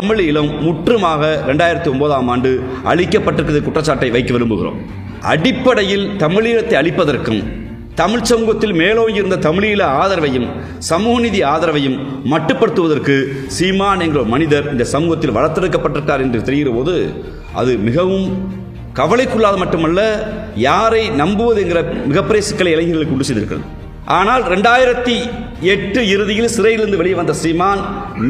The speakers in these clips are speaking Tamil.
தமிழீழம் முற்றுமாக ரெண்டாயிரத்தி ஒன்பதாம் ஆண்டு அழிக்கப்பட்டிருக்கிறது குற்றச்சாட்டை வைக்க விரும்புகிறோம். அடிப்படையில் தமிழீழத்தை அழிப்பதற்கும் தமிழ் சமூகத்தில் மேலோங்கி இருந்த தமிழீழ ஆதரவையும் சமூக நிதி ஆதரவையும் மட்டுப்படுத்துவதற்கு சீமான் என்கிற மனிதர் இந்த சமூகத்தில் வளர்த்தெடுக்கப்பட்டிருக்கார் என்று தெரிகிற போது அது மிகவும் கவலைக்குள்ளாத மட்டுமல்ல யாரை நம்புவது என்கிற மிகப்பெரிய சிக்கலை இளைஞர்களுக்கு உண்டு செய்திருக்கிறது. ஆனால் ரெண்டாயிரத்தி எட்டு இறுதியில் சிறையிலிருந்து வெளியே வந்த சீமான்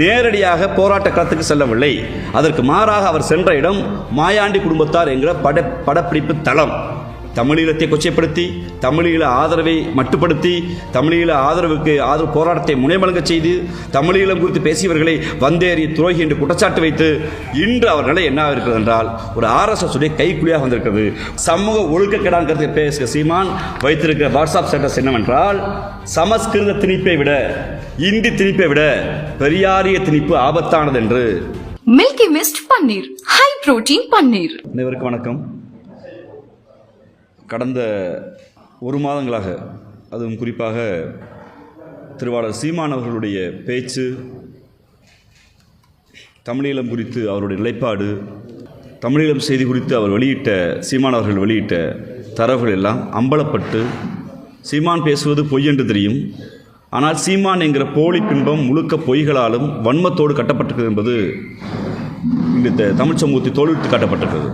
நேரடியாக போராட்ட களத்துக்கு செல்லவில்லை. அதற்கு மாறாக அவர் சென்ற இடம் மாயாண்டி குடும்பத்தார் என்கிற பட படப்பிடிப்பு தளம். தமிழீழத்தை கொச்சைப்படுத்தி தமிழீழ ஆதரவை மட்டுப்படுத்தி தமிழீழ ஆதரவுக்கு ஆதரவு போராட்டத்தை முனைமலங்கச் செய்து தமிழீழம் குறித்து பேசியவர்களை வந்தேறி துரோகி என்று குற்றச்சாட்டு வைத்து இன்று அவர் நிலை என்ன இருக்கிறது என்றால் ஒரு ஆர்எஸ்எஸ் உடைய கைக்குழியாக வந்திருக்கிறது. சமூக ஒழுக்கக்கேடான கருத்தை பேசுகிற சீமான் வைத்திருக்கிற வாட்ஸ்அப் ஸ்டேட்டஸ் என்னவென்றால் சமஸ்கிருத திணிப்பை விட இந்தி திணிப்பை விட பெரியாரிய திணிப்பு ஆபத்தானது என்று. Milky Mist paneer high protein paneer அனைவருக்கும் வணக்கம். கடந்த ஒரு மாதங்களாக அதுவும் குறிப்பாக திருவாளர் சீமான் அவர்களுடைய பேச்சு தமிழீழம் குறித்து அவருடைய நிலைப்பாடு தமிழீழம் செய்தி குறித்து அவர் வெளியிட்ட சீமான் அவர்கள் வெளியிட்ட தரவுகள் எல்லாம் அம்பலப்பட்டு சீமான் பேசுவது பொய் என்று தெரியும். ஆனால் சீமான் என்கிற போலி பின்பம் முழுக்க பொய்களாலும் வன்மத்தோடு கட்டப்பட்டிருக்கிறது என்பது இந்த தமிழ் சமூகத்தை தோல்விட்டு காட்டப்பட்டிருக்கிறது.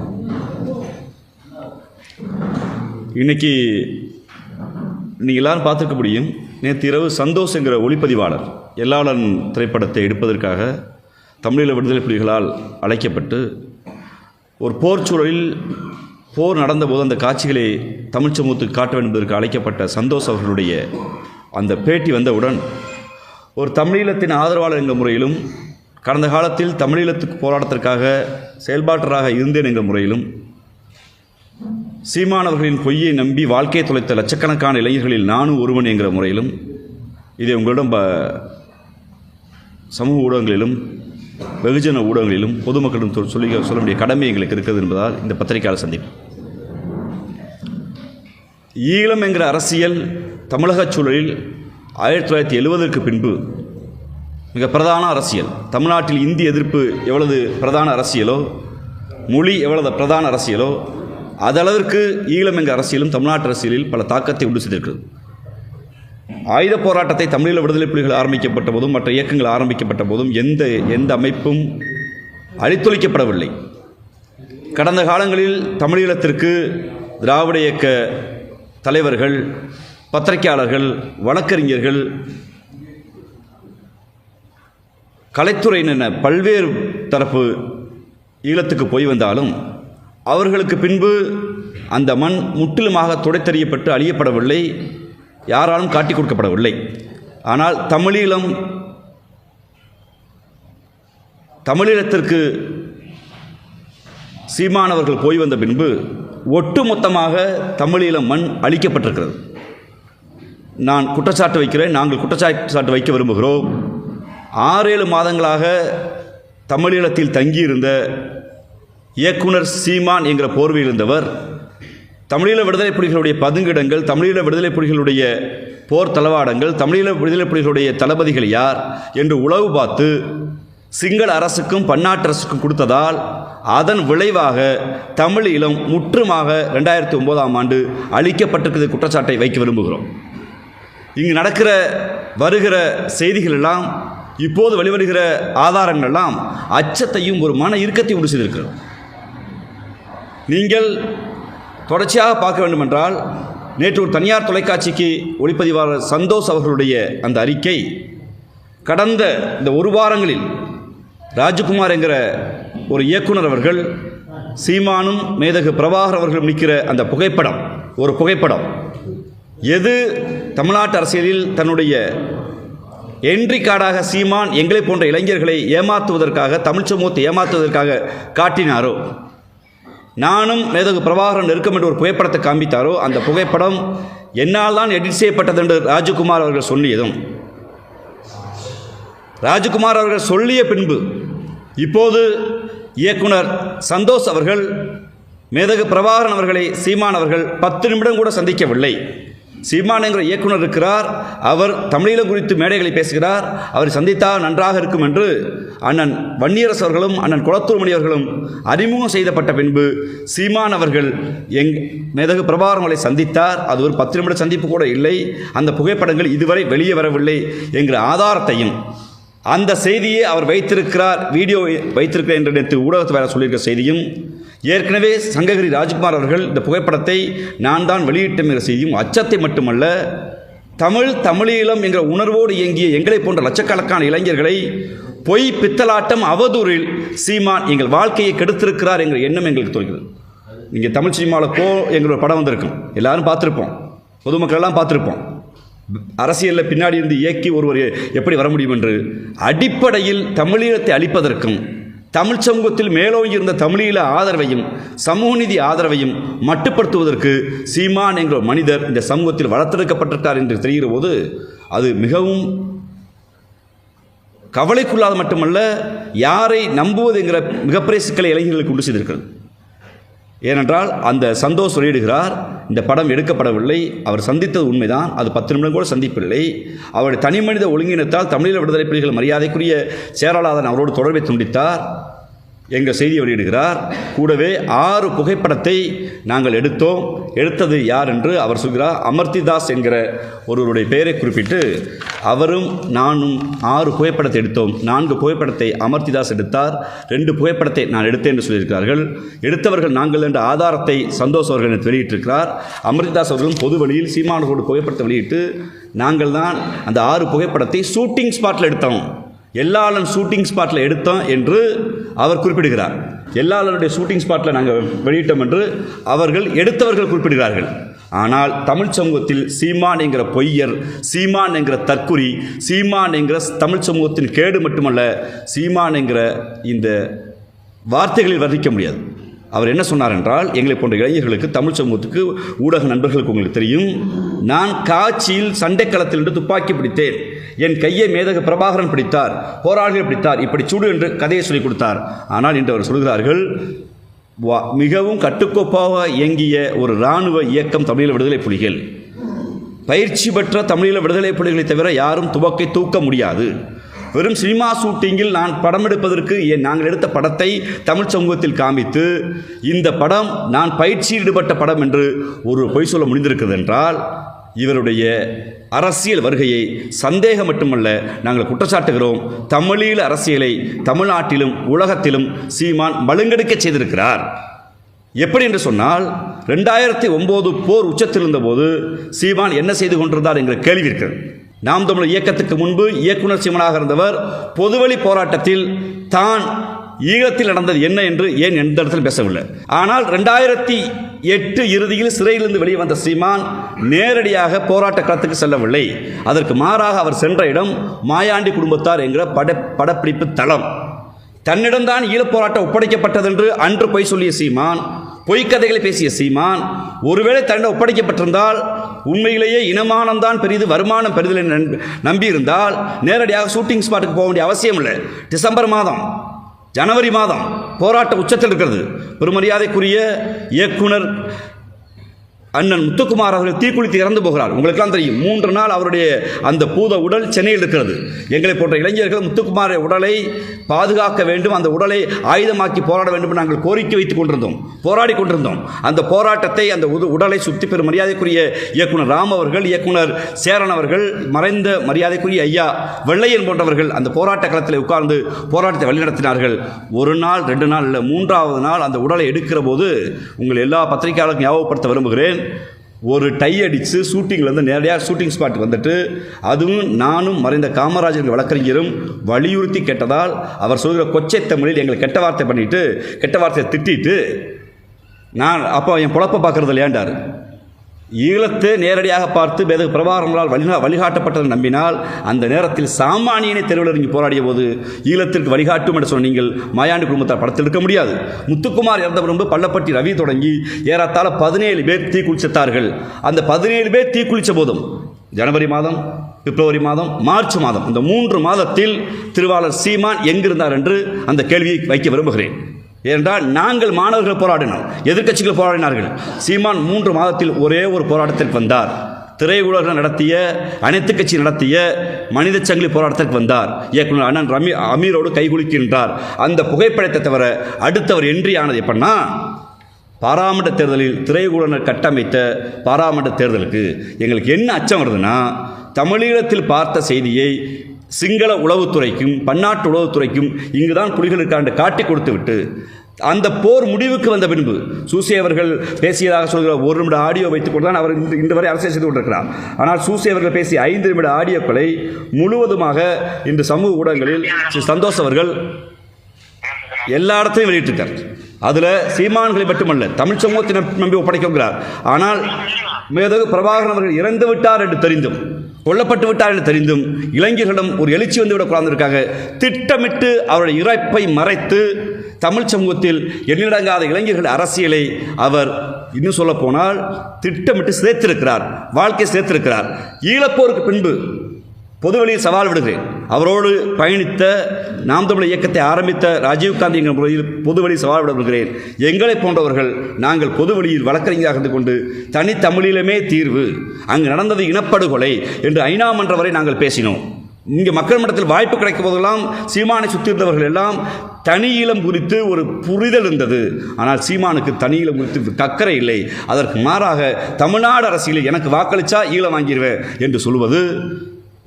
இன்னைக்கு நீங்கள் எல்லாரும் பார்த்துருக்க முடியும் நேற்று இரவு சந்தோஷ் என்கிற ஒளிப்பதிவாளர் எல்லாளன் திரைப்படத்தை எடுப்பதற்காக தமிழீழ விடுதலை புலிகளால் அழைக்கப்பட்டு ஒரு போர் சூழலில் போர் நடந்தபோது அந்த காட்சிகளை தமிழ் சமூகத்துக்கு காட்ட வேண்டும் என்பதற்கு அழைக்கப்பட்ட சந்தோஷ் அவர்களுடைய அந்த பேட்டி வந்தவுடன் ஒரு தமிழீழத்தின் ஆதரவாளர் என்ற முறையிலும் கடந்த காலத்தில் தமிழீழத்துக்கு போராட்டத்திற்காக செயல்பாட்டராக இருந்தேன் என்ற முறையிலும் சீமானவர்களின் பொய்யை நம்பி வாழ்க்கையை தொலைத்த லட்சக்கணக்கான இளைஞர்களில் நானும் ஒருவன் என்கிற முறையிலும் இதை உங்களிடம் ப- சமூக ஊடகங்களிலும் வெகுஜன ஊடகங்களிலும் பொதுமக்களிடம் சொல்லி சொல்ல வேண்டிய கடமை எங்களுக்கு இருக்கிறது என்பதால் இந்த பத்திரிகையாளர் சந்திப்பு. ஈழம் என்கிற அரசியல் தமிழகச் சூழலில் ஆயிரத்தி தொள்ளாயிரத்தி எழுபதற்கு பின்பு மிக பிரதான அரசியல். தமிழ்நாட்டில் இந்தி எதிர்ப்பு எவ்வளவு பிரதான அரசியலோ மொழி எவ்வளவு பிரதான அரசியலோ அதளவிற்கு ஈழம் என்ற அரசியலும் தமிழ்நாட்டு அரசியலில் பல தாக்கத்தை உண்டு செய்திருக்கிறது. ஆயுத போராட்டத்தை தமிழீழ விடுதலை புலிகள் ஆரம்பிக்கப்பட்ட போதும் மற்ற இயக்கங்கள் ஆரம்பிக்கப்பட்ட போதும் எந்த எந்த அமைப்பும் அழித்தொழிக்கப்படவில்லை. கடந்த காலங்களில் தமிழீழத்திற்கு திராவிட இயக்க தலைவர்கள் பத்திரிகையாளர்கள் வழக்கறிஞர்கள் கலைத்துறையினர் பல்வேறு தரப்பு ஈழத்துக்கு போய் வந்தாலும் அவர்களுக்கு பின்பு அந்த மண் முற்றிலுமாக துடைத்தறியப்பட்டு அழியப்படவில்லை. யாராலும் காட்டிக் கொடுக்கப்படவில்லை. ஆனால் தமிழீழம் தமிழீழத்திற்கு சீமானவர்கள் போய் வந்த பின்பு ஒட்டுமொத்தமாக தமிழீழம் மண் அழிக்கப்பட்டிருக்கிறது. நான் குற்றச்சாட்டு வைக்கிறேன். நாங்கள் குற்றச்சாட்டு வைக்க விரும்புகிறோம். ஆறேழு மாதங்களாக தமிழீழத்தில் தங்கியிருந்த இயக்குனர் சீமான் என்கிற போர்வையில் இருந்தவர். தமிழீழ விடுதலை புலிகளுடைய பதுங்கிடங்கள் தமிழீழ விடுதலை புலிகளுடைய போர் தளவாடங்கள் தமிழீழ விடுதலை புலிகளுடைய தளபதிகள் யார் என்று உளவு பார்த்து சிங்கள அரசுக்கும் பன்னாட்டு அரசுக்கும் கொடுத்ததால் அதன் விளைவாக தமிழீழம் முற்றுமாக ரெண்டாயிரத்தி ஒன்பதாம் ஆண்டு அழிக்கப்பட்டிருக்கிறது குற்றச்சாட்டை வைக்க விரும்புகிறோம். இங்கு நடக்கிற வருகிற செய்திகள் எல்லாம் இப்போது வெளிவருகிற ஆதாரங்கள் எல்லாம் அச்சத்தையும் ஒரு மன இறுக்கத்தையும் உண்டு செய்திருக்கிறோம் நீங்கள் தொடர்ச்சியாக பார்க்க வேண்டுமென்றால் நேற்று ஒரு தனியார் தொலைக்காட்சிக்கு ஒளிப்பதிவாளர் சந்தோஷ் அவர்களுடைய அந்த அறிக்கை கடந்த இந்த ஒரு வாரங்களில் ராஜகுமார் என்கிற ஒரு இயக்குனர் அவர்கள் சீமானும் மேதகு பிரபாகர் அவர்களும் நிற்கிற அந்த புகைப்படம் ஒரு புகைப்படம். எது தமிழ்நாட்டு அரசியலில் தன்னுடைய என்ட்ரி கார்டாக சீமான் எங்களை போன்ற இளைஞர்களை ஏமாற்றுவதற்காக தமிழ் சமூகத்தை ஏமாற்றுவதற்காக காட்டினாரோ? நானும் மேதகு பிரபாகரன் நெருக்கம் என்று ஒரு புகைப்படத்தை காண்பித்தாரோ அந்த புகைப்படம் என்னால் தான் எடிட் செய்யப்பட்டது என்று ராஜகுமார் அவர்கள் சொல்லியதும். ராஜகுமார் அவர்கள் சொல்லிய பின்பு இப்போது இயக்குனர் சந்தோஷ் அவர்கள் மேதகு பிரபாகரன் அவர்களை சீமான் அவர்கள் பத்து நிமிடம் கூட சந்திக்கவில்லை. சீமான் என்கிற இயக்குனர் இருக்கிறார். அவர் தமிழீழம் குறித்து மேடைகளை பேசுகிறார். அவரை சந்தித்தால் நன்றாக இருக்கும் என்று அண்ணன் வன்னியரசு அவர்களும் அண்ணன் குளத்தூர்மணி அவர்களும் அறிமுகம் செய்தப்பட்ட பின்பு சீமான் அவர்கள் எங் மேதகு பிரபாகரங்களை சந்தித்தார். அது ஒரு பத்து நிமிட சந்திப்பு கூட இல்லை. அந்த புகைப்படங்கள் இதுவரை வெளியே வரவில்லை என்கிற ஆதாரத்தையும் அந்த செய்தியை அவர் வைத்திருக்கிறார் வீடியோ வைத்திருக்கிறார் என்று நேற்று ஊடகத்தில் வேற சொல்லியிருக்கிற செய்தியும் ஏற்கனவே சங்ககிரி ராஜ்குமார் அவர்கள் இந்த புகைப்படத்தை நான் தான் வெளியிட்டோம் என்ற செய்தியும் அச்சத்தை மட்டுமல்ல தமிழ் தமிழீழம் என்ற உணர்வோடு இயங்கிய எங்களை போன்ற லட்சக்கணக்கான இளைஞர்களை பொய் பித்தலாட்டம் அவதூறில் சீமான் எங்கள் வாழ்க்கையை கெடுத்திருக்கிறார் என்கிற எண்ணம் எங்களுக்கு தோல்கிறது நீங்கள் தமிழ் சினிமாவில் கோ எங்களோட படம் வந்திருக்கும். எல்லாரும் பார்த்துருப்போம். பொதுமக்கள் எல்லாம் பார்த்துருப்போம். அரசியலில் பின்னாடி இருந்து இயக்கி ஒருவர் எப்படி வர முடியும் என்று அடிப்படையில் தமிழீழத்தை அழிப்பதற்கும் தமிழ் சமூகத்தில் மேலோங்கி இருந்த தமிழீழ ஆதரவையும் சமூக நிதி ஆதரவையும் மட்டுப்படுத்துவதற்கு சீமான் என்கிற மனிதர் இந்த சமூகத்தில் வளர்த்தெடுக்கப்பட்டிருக்கார் என்று தெரிகிற போது அது மிகவும் கவலைக்குள்ளாத மட்டுமல்ல யாரை நம்புவது என்கிற மிகப்பெரிய சிக்கலை இளைஞர்களுக்கு உண்டு செய்திருக்கிறது. ஏனென்றால் அந்த சந்தோஷ் வெளியிடுகிறார் இந்த படம் எடுக்கப்படவில்லை அவர் சந்தித்தது உண்மைதான் அது பத்து நிமிடம் கூட சந்திப்பில்லை. அவருடைய தனி மனித ஒழுங்கினத்தால் தமிழீழ விடுதலை புலிகள் மரியாதைக்குரிய சேரலாதன் அவரோடு தொடர்பை துண்டித்தார். எங்கள் செய்தி வெளியிடுகிறார் கூடவே ஆறு புகைப்படத்தை நாங்கள் எடுத்தோம். எடுத்தது யார் என்று அவர் சொல்கிறார் அமர்த்திதாஸ் என்கிற ஒருவருடைய பெயரை குறிப்பிட்டு அவரும் நானும் ஆறு புகைப்படத்தை எடுத்தோம். நான்கு புகைப்படத்தை அமர்த்திதாஸ் எடுத்தார். ரெண்டு புகைப்படத்தை நான் எடுத்தேன் என்று சொல்லியிருக்கிறார்கள். எடுத்தவர்கள் நாங்கள் என்ற ஆதாரத்தை சந்தோஷ் அவர்கள் எனக்கு வெளியிட்டிருக்கிறார். அமர்த்திதாஸ் அவர்களும் பொது வழியில் சீமானோடு புகைப்படத்தை வெளியிட்டு நாங்கள் தான் அந்த ஆறு புகைப்படத்தை ஷூட்டிங் ஸ்பாட்டில் எடுத்தோம். எல்லாளன் ஷூட்டிங் ஸ்பாட்டில் எடுத்தோம் என்று அவர் குறிப்பிடுகிறார். எல்லாருடைய ஷூட்டிங் ஸ்பாட்டில் நாங்கள் வெளியிட்டோம் என்று அவர்கள் எடுத்தவர்கள் குறிப்பிடுகிறார்கள். ஆனால் தமிழ் சமூகத்தில் சீமான் என்கிற பொய்யர் சீமான் என்கிற தற்குறி சீமான் என்கிற தமிழ் சமூகத்தின் கேடு மட்டுமல்ல சீமான் என்கிற இந்த வார்த்தைகளில் வர்ணிக்க முடியாது. அவர் என்ன சொன்னார் என்றால் எங்களை போன்ற இளைஞர்களுக்கு தமிழ் சமூகத்துக்கு ஊடக நண்பர்களுக்கு உங்களுக்கு தெரியும் நான் காட்சியில் சண்டைக்களத்தில் இருந்து துப்பாக்கி பிடித்தேன். என் கையை மேதக பிரபாகரன் பிடித்தார் போராளிகள் பிடித்தார் இப்படி சுடு என்று கதையை சொல்லிக் கொடுத்தார். ஆனால் இன்று அவர் சொல்கிறார்கள் வா- மிகவும் கட்டுக்கோப்பாக இயங்கிய ஒரு இராணுவ இயக்கம் தமிழீழ விடுதலை புலிகள். பயிற்சி பெற்ற தமிழீழ விடுதலை புலிகளை தவிர யாரும் துவக்கை தூக்க முடியாது. வெறும் சினிமா ஷூட்டிங்கில் நான் படம் எடுப்பதற்கு என் நாங்கள் எடுத்த படத்தை தமிழ் சமூகத்தில் காமித்து இந்த படம் நான் பயிற்சியில் ஈடுபட்ட படம் என்று ஒரு பொய் சொல்ல முடிந்திருக்கிறது என்றால் இவருடைய அரசியல் வருகையை சந்தேகம் மட்டுமல்ல நாங்கள் குற்றச்சாட்டுகிறோம். தமிழீழ அரசியலை தமிழ்நாட்டிலும் உலகத்திலும் சீமான் மழுங்கெடுக்க செய்திருக்கிறார். எப்படி என்று சொன்னால் ரெண்டாயிரத்தி ஒம்போது போர் உச்சத்தில் இருந்தபோது சீமான் என்ன செய்து கொண்டிருந்தார் என்கிற கேள்வி இருக்கிறது. நாம் தமிழர் இயக்கத்துக்கு முன்பு இயக்குனர் சீமனாக இருந்தவர் பொதுவழி போராட்டத்தில் தான் ஈழத்தில் நடந்தது என்ன என்று ஏன் எந்த இடத்தில் பேசவில்லை. ஆனால் ரெண்டாயிரத்தி எட்டு இறுதியில் சிறையிலிருந்து வெளியே வந்த சீமான் நேரடியாக போராட்ட களத்துக்கு செல்லவில்லை. அதற்கு மாறாக அவர் சென்ற இடம் மாயாண்டி குடும்பத்தார் என்கிற பட படப்பிடிப்பு தளம். தன்னிடம்தான் ஈழப்போராட்டம் ஒப்படைக்கப்பட்டதென்று அன்று பொய் சொல்லிய சீமான் பொய்க்கதைகளை பேசிய சீமான் ஒருவேளை தன்னிடம் ஒப்படைக்கப்பட்டிருந்தால் உண்மையிலேயே இனமானம்தான் பெரிது வருமானம் பெரிதில் நம்பி- நம்பியிருந்தால் நேரடியாக ஷூட்டிங் ஸ்பாட்டுக்கு போக வேண்டிய அவசியம் இல்லை. டிசம்பர் மாதம் ஜனவரி மாதம் போராட்ட உச்சத்தில் இருக்கிறது. பெருமரியாதைக்குரிய இயக்குனர் அண்ணன் முத்துக்குமார் அவர்கள் தீக்குளித்து இறந்து போகிறார். உங்களுக்கெல்லாம் தெரியும் மூன்று நாள் அவருடைய அந்த பூத உடல் சென்னையில் இருக்கிறது. எங்களை போன்ற இளைஞர்கள் முத்துக்குமாரை உடலை பாதுகாக்க வேண்டும் அந்த உடலை ஆயுதமாக்கி போராட வேண்டும் நாங்கள் கோரிக்கை வைத்துக் கொண்டிருந்தோம் போராடி கொண்டிருந்தோம். அந்த போராட்டத்தை அந்த உது- உடலை சுற்றி பெறும் மரியாதைக்குரிய இயக்குனர் ராம் அவர்கள் இயக்குனர் சேரன் அவர்கள் மறைந்த மரியாதைக்குரிய ஐயா வெள்ளையன் போன்றவர்கள் அந்த போராட்ட களத்தில் உட்கார்ந்து போராட்டத்தை வழிநடத்தினார்கள். ஒரு நாள் ரெண்டு நாள் இல்லை மூன்றாவது நாள் அந்த உடலை எடுக்கிற போது உங்கள் எல்லா பத்திரிகையாளருக்கும் ஞாபகப்படுத்த விரும்புகிறேன். ஒரு டை அடித்து ஷூட்டிங்லேருந்து நேரடியாக ஷூட்டிங் ஸ்பாட் வந்துட்டு அதுவும் நானும் மறைந்த காமராஜர் வழக்கறிஞரும் வலியுறுத்தி கேட்டதால் அவர் சொல்கிற கொச்சை தமிழில் எங்களை கெட்ட வார்த்தை பண்ணிட்டு கெட்ட வார்த்தையை திட்டிட்டு நான் அப்போ என் பொழப்ப பார்க்குறது இல்லையாண்டார் ஈழத்தை நேரடியாக பார்த்து வேத பிரபாகரங்களால் வழிகா வழிகாட்டப்பட்டதை நம்பினால் அந்த நேரத்தில் சாமானியனை தெருவில் இறங்கி போராடிய போது ஈழத்திற்கு வழிகாட்டும் என்று சொன்ன நீங்கள் மாயாண்டி குடும்பத்தால் படத்தில் இருக்க முடியாது. முத்துக்குமார் இறந்த பிறகு பள்ளப்பட்டி ரவி தொடங்கி ஏறத்தாழ பதினேழு பேர் தீக்குளித்தார்கள் அந்த பதினேழு பேர் தீக்குளித்த போதும் ஜனவரி மாதம் பிப்ரவரி மாதம் மார்ச் மாதம் இந்த மூன்று மாதத்தில் திருவாளர் சீமான் எங்கிருந்தார் என்று அந்த கேள்வியை வைக்க விரும்புகிறேன். ஏனென்றால் நாங்கள் மாணவர்கள் போராடினோம். எதிர்க்கட்சிகள் போராடினார்கள். சீமான் மூன்று மாதத்தில் ஒரே ஒரு போராட்டத்திற்கு வந்தார். திரையுலகம் நடத்திய அனைத்து கட்சி நடத்திய மனித சங்கிலி போராட்டத்திற்கு வந்தார். இயக்குனர் அண்ணன் ரமி அமீரோடு கைகுலுக்கின்றார் அந்த புகைப்படத்தை தவிர அடுத்தவர் என்ட்ரி ஆனது எப்படின்னா பாராமட்ட தேர்தலில் திரையுலகர் கட்டமைத்த பாராமட்ட தேர்தலுக்கு எங்களுக்கு என்ன அச்சம் வருதுன்னா தமிழீழத்தில் பார்த்த செய்தியை சிங்கள உளவுத்துறைக்கும் பன்னாட்டு உளவுத்துறைக்கும் இங்குதான் புலிகளுக்காண்டு காட்டி கொடுத்து விட்டு அந்த போர் முடிவுக்கு வந்த பின்பு சூசி அவர்கள் பேசியதாக சொல்கிற ஒரு நிமிட ஆடியோ வைத்துக் கொண்டுதான் அவர் இன்று இன்று வரை அரசியல் செய்து கொண்டிருக்கிறார். ஆனால் சூசி அவர்கள் பேசிய ஐந்து நிமிட ஆடியோக்களை முழுவதுமாக இன்று சமூக ஊடகங்களில் சந்தோஷ் அவர்கள் எல்லா இடத்தையும் வெளியிட்டிருக்கார். அதில் சீமான்களை மட்டுமல்ல தமிழ் சமூகத்தை நம்பி- ஒப்படைக்கிறார் ஆனால் மேதகு பிரபாகரன் அவர்கள் இறந்து விட்டார் என்று தெரிந்தும் கொல்லப்பட்டு விட்டார் என்று தெரிந்தும் இளைஞர்களிடம் ஒரு எழுச்சி வந்து குழந்திருக்காங்க திட்டமிட்டு அவருடைய இறப்பை மறைத்து தமிழ் சமூகத்தில் எண்ணிடங்காத இளைஞர்கள் அரசியலை அவர் இன்னும் சொல்ல போனால் திட்டமிட்டு சேர்த்திருக்கிறார் வாழ்க்கை சேர்த்திருக்கிறார் ஈழப்போருக்கு பின்பு பொதுவெளியில் சவால் விடுகிறேன். அவரோடு பயணித்த நாம் தமிழ் இயக்கத்தை ஆரம்பித்த ராஜீவ்காந்தி என்ற முறையில் பொதுவழி சவால் விட விடுகிறேன் எங்களை போன்றவர்கள் நாங்கள் பொதுவெளியில் வழக்கறிஞராக இருந்து கொண்டு தனித்தமிழிலுமே தீர்வு அங்கு நடந்தது இனப்படுகொலை என்று ஐநா மன்ற வரை நாங்கள் பேசினோம். இங்கே மக்கள் மன்றத்தில் வாய்ப்பு கிடைக்கும் போதெல்லாம் சீமானை சுற்றி இருந்தவர்கள் எல்லாம் தனி ஈழம் குறித்து ஒரு புரிதல் இருந்தது. ஆனால் சீமானுக்கு தனி ஈழம் குறித்து கக்கறை இல்லை. அதற்கு மாறாக தமிழ்நாடு அரசியலில் எனக்கு வாக்களித்தா ஈழம் வாங்கிடுவேன் என்று சொல்வது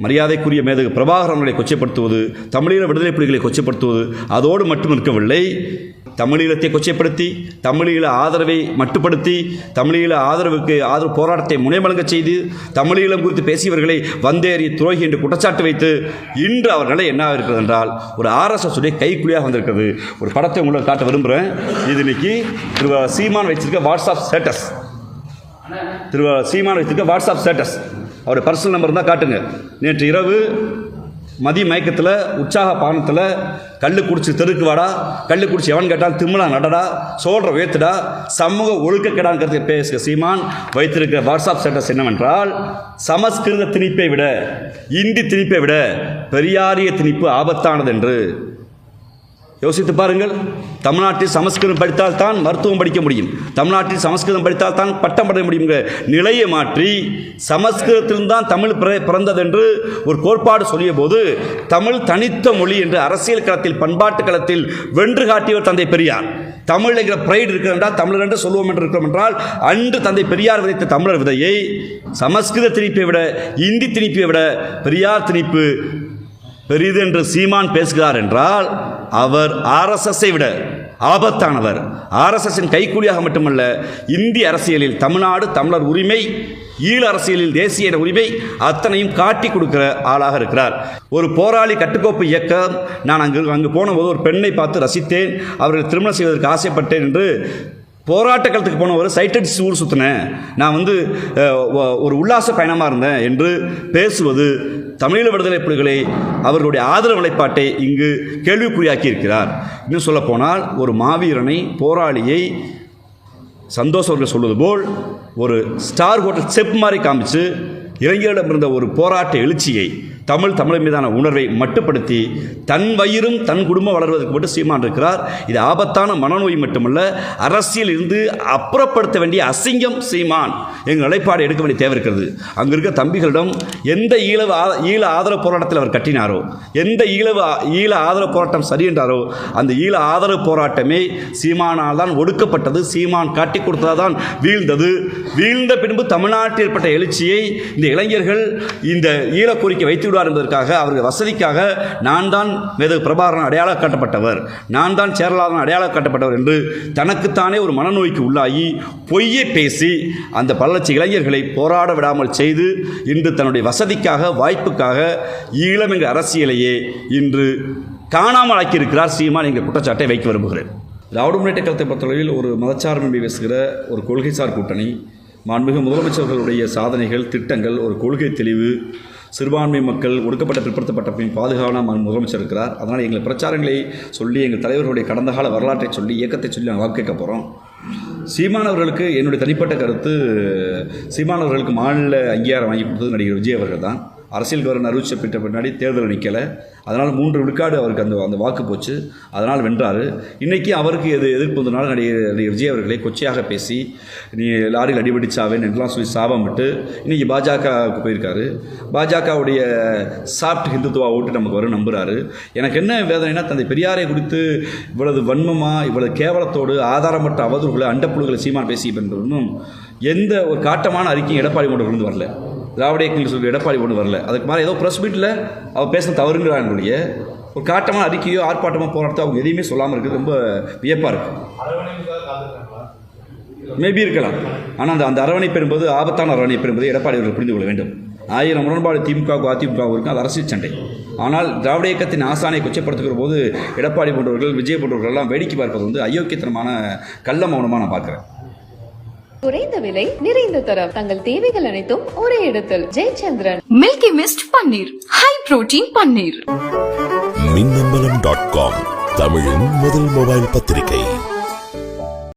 மரியாதைக்குரிய மேதகு பிரபாகரன் கொச்சைப்படுத்துவது தமிழீழ விடுதலை புலிகளை கொச்சைப்படுத்துவது அதோடு மட்டும் இருக்கவில்லை. தமிழீழத்தை கொச்சைப்படுத்தி தமிழீழ ஆதரவை மட்டுப்படுத்தி தமிழீழ ஆதரவுக்கு ஆதரவு போராட்டத்தை முனைமலங்க செய்து தமிழீழம் குறித்து பேசியவர்களை வந்தேறி துரோகி என்று குற்றச்சாட்டு வைத்து இன்று அவர் நிலை என்ன இருக்கிறது என்றால் ஒரு ஆர்எஸ்எஸ் உடைய கைக்குழியாக வந்திருக்கிறது. ஒரு படத்தை உங்களுக்கு காட்ட விரும்புகிறேன் இது இன்னைக்கு திரு சீமான் வச்சிருக்க வாட்ஸ்அப் ஸ்டேட்டஸ் திரு சீமான் வச்சிருக்க வாட்ஸ்அப் ஸ்டேட்டஸ் அவருடைய பர்சனல் நம்பர் தான் காட்டுங்க. நேற்று இரவு மதிய மயக்கத்தில் உற்சாக பானத்தில் கல் குடிச்சு தெருக்கு வாடா. கள்ளு குடிச்சு எவன் கேட்டால் திம்மலா நடடா சோழற உயர்த்துடா சமூக ஒழுக்கக்கேடான் கருத்தை பேசுகிற சீமான். வைத்திருக்கிற வாட்ஸ்அப் ஸ்டேட்டஸ் என்னவென்றால் சமஸ்கிருத திணிப்பை விட இந்தி திணிப்பை விட பெரியாரிய திணிப்பு ஆபத்தானது என்று யோசித்து பாருங்கள். தமிழ்நாட்டில் சமஸ்கிருதம் படித்தால் தான் மருத்துவம் படிக்க முடியும். தமிழ்நாட்டில் சமஸ்கிருதம் படித்தால் தான் பட்டம் படிக்க முடியும் நிலையை மாற்றி சமஸ்கிருதத்தில்தான் தமிழ் பிற- பிறந்தது என்று ஒரு கோட்பாடு சொல்லிய போது தமிழ் தனித்த மொழி என்று அரசியல் களத்தில் பண்பாட்டு களத்தில் வென்று காட்டியவர் தந்தை பெரியார். தமிழ் என்கிற பிரைடு இருக்கிறது என்றால் தமிழர் என்று சொல்லுவோம் என்று இருக்கிறோம் என்றால் அன்று தந்தை பெரியார் விதைத்த தமிழர் விதையை சமஸ்கிருத திணிப்பை விட இந்தி திணிப்பை விட பெரியார் திணிப்பு பெரிது என்று சீமான் பேசுகிறார் என்றால் அவர் ஆர்எஸ்எஸ்ஸை விட ஆபத்தானவர். ஆர்எஸ்எஸ்ஸின் கைக்கூலியாக மட்டுமல்ல இந்திய அரசியலில் தமிழ்நாடு தமிழர் உரிமை ஈழ அரசியலில் தேசிய உரிமை அத்தனையும் காட்டி கொடுக்கிற ஆளாக இருக்கிறார். ஒரு போராளி கட்டுக்கோப்பு இயக்கம் நான் அங்கு அங்கு போனபோது ஒரு பெண்ணை பார்த்து ரசித்தேன் அவர்கள் திருமணம் செய்வதற்கு ஆசைப்பட்டேன் என்று போராட்ட களத்துக்கு போன ஒரு சைட்டட் ஊர் சுற்றினேன் நான் வந்து ஒரு உல்லாச பயணமாக இருந்தேன் என்று பேசுவது தமிழீழ விடுதலை புலிகளை அவர்களுடைய ஆதரவு நிலைப்பாட்டை இங்கு கேள்விக்குறியாக்கி இருக்கிறார் இன்னும் சொல்லப்போனால் ஒரு மாவீரனை போராளியை சந்தோஷ் அவர்கள் சொல்வது போல் ஒரு ஸ்டார் ஹோட்டல் செப் மாதிரி காமிச்சு இளைஞரிடம் இருந்த ஒரு போராட்ட எழுச்சியை தமிழ் தமிழ் மீதான உணர்வை மட்டுப்படுத்தி தன் வயிறும் தன் குடும்பம் வளர்வதற்கு மட்டும் சீமான் இருக்கிறார். இது ஆபத்தான மனநோய் மட்டுமல்ல அரசியல் இருந்து அப்புறப்படுத்த வேண்டிய அசிங்கம் சீமான். எங்கள் நிலைப்பாடு எடுக்க வேண்டிய தேவை இருக்கிறது. அங்கே இருக்க தம்பிகளிடம் எந்த ஈழவு ஈழ ஆதரவு போராட்டத்தில் அவர் கட்டினாரோ எந்த ஈழவு ஈழ ஆதரவு போராட்டம் சரி என்றாரோ அந்த ஈழ ஆதரவு போராட்டமே சீமானால் தான் ஒடுக்கப்பட்டது. சீமான் காட்டி தான் வீழ்ந்தது. வீழ்ந்த பின்பு தமிழ்நாட்டில் ஏற்பட்ட எழுச்சியை இந்த இளைஞர்கள் இந்த ஈழ கோரிக்கை வைத்து விடுவார் என்பதற்காக அவர்கள் வசதிக்காக நான் தான் மேதகு பிரபாகரன் அடையாளம் காட்டப்பட்டவர். நான் தான் சேரலாதன் அடையாளம் காட்டப்பட்டவர் என்று தனக்குத்தானே ஒரு மனநோய்க்கு உள்ளாகி பொய்யை பேசி அந்த பல லட்ச இளைஞர்களை போராட விடாமல் செய்து இன்று தன்னுடைய வசதிக்காக வாய்ப்புக்காக ஈழம் என்ற அரசியலையே இன்று காணாமல் ஆக்கியிருக்கிறார் சீமான் எங்கள் குற்றச்சாட்டை வைக்க விரும்புகிறேன். திராவிட முன்னேற்ற கழகத்தை பொறுத்தளவில் ஒரு மதச்சார்பின்மை பேசுகிற ஒரு கொள்கைசார் கூட்டணி மாண்புமிகு முதலமைச்சர்களுடைய சாதனைகள் திட்டங்கள் ஒரு கொள்கை தெளிவு சிறுபான்மை மக்கள் ஒடுக்கப்பட்ட பிற்படுத்தப்பட்ட பின் பாதுகாவலான முதலமைச்சர் இருக்கிறார். அதனால் எங்கள் பிரச்சாரங்களை சொல்லி எங்கள் தலைவர்களுடைய கடந்த கால வரலாற்றை சொல்லி இயக்கத்தை சொல்லி நாங்கள் வாக்கு கேட்க போகிறோம் சீமானவர்களுக்கு என்னுடைய தனிப்பட்ட கருத்து சீமானவர்களுக்கு மாநில அங்கீகாரம் வாங்கி கொடுத்தது நடிகர் விஜய் அவர்கள் தான். அரசியல் கவர்னர் அறிவிச்சப்பட்ட பின்னாடி தேர்தல் நிற்கலை அதனால் மூன்று விழுக்காடு அவருக்கு அந்த அந்த வாக்கு போச்சு. அதனால் வென்றார். இன்றைக்கி அவருக்கு எது எதிர்ப்பு வந்தனால நடிகர் நடிகர் விஜய் அவர்களை கொச்சையாக பேசி நீ லாரியில் அடிபடிச்சாவேன் என்றெல்லாம் சொல்லி சாபம் விட்டு இன்றைக்கி பாஜகவுக்கு போயிருக்காரு. பாஜகவுடைய சாஃப்ட் ஹிந்துத்துவா ஓட்டு நமக்கு வரும் நம்புகிறாரு எனக்கு என்ன வேதனைனா தந்தை பெரியாரை குறித்து இவ்வளவு வன்மமாக இவ்வளவு கேவலத்தோடு ஆதாரமற்ற அவதூறுகளை அண்டப்புழுகளை சீமான் பேசி இன்னும் எந்த ஒரு காட்டமான அறிக்கையும் எடப்பாடி கொண்டு இருந்து வரல. திராவிட இயக்கங்கள் சொல்லி எடப்பாடி ஒன்று வரல. அதுக்கு மாதிரி ஏதோ ப்ரெஸ் மீட்டில் அவர் பேச தவறுங்கிறாங்களுடைய ஒரு காட்டமான அறிக்கையோ ஆர்ப்பாட்டமோ போராட்டத்தோ அவங்க எதையுமே சொல்லாமல் இருக்கிறது ரொம்ப வியப்பாக இருக்குது மேபி இருக்கலாம். ஆனால் அந்த அந்த அரவணைப்பு என்பது ஆபத்தான அரவணைப்பு என்பதை எடப்பாடி அவர்கள் புரிந்து கொள்ள வேண்டும். ஆயிரம் முரண்பாடு திமுக அதிமுக இருக்கும் அது அரசியல் சண்டை. ஆனால் திராவிட இயக்கத்தின் ஆசானை கொச்சப்படுத்துகிற போது எடப்பாடி போன்றவர்கள் விஜய் போன்றவர்கள் எல்லாம் வேடிக்கை பார்ப்பது வந்து அயோக்கியத்தனமான கள்ள மௌனமாக நான் பார்க்குறேன். குறைந்த விலை நிறைந்த தரம் தங்கள் தேவைகள் அனைத்தும் ஒரே இடத்தில் Jayachandran Milky Mist Paneer. High protein paneer. Minnambalam dot com தமிழின் முதல் மொபைல் பத்திரிகை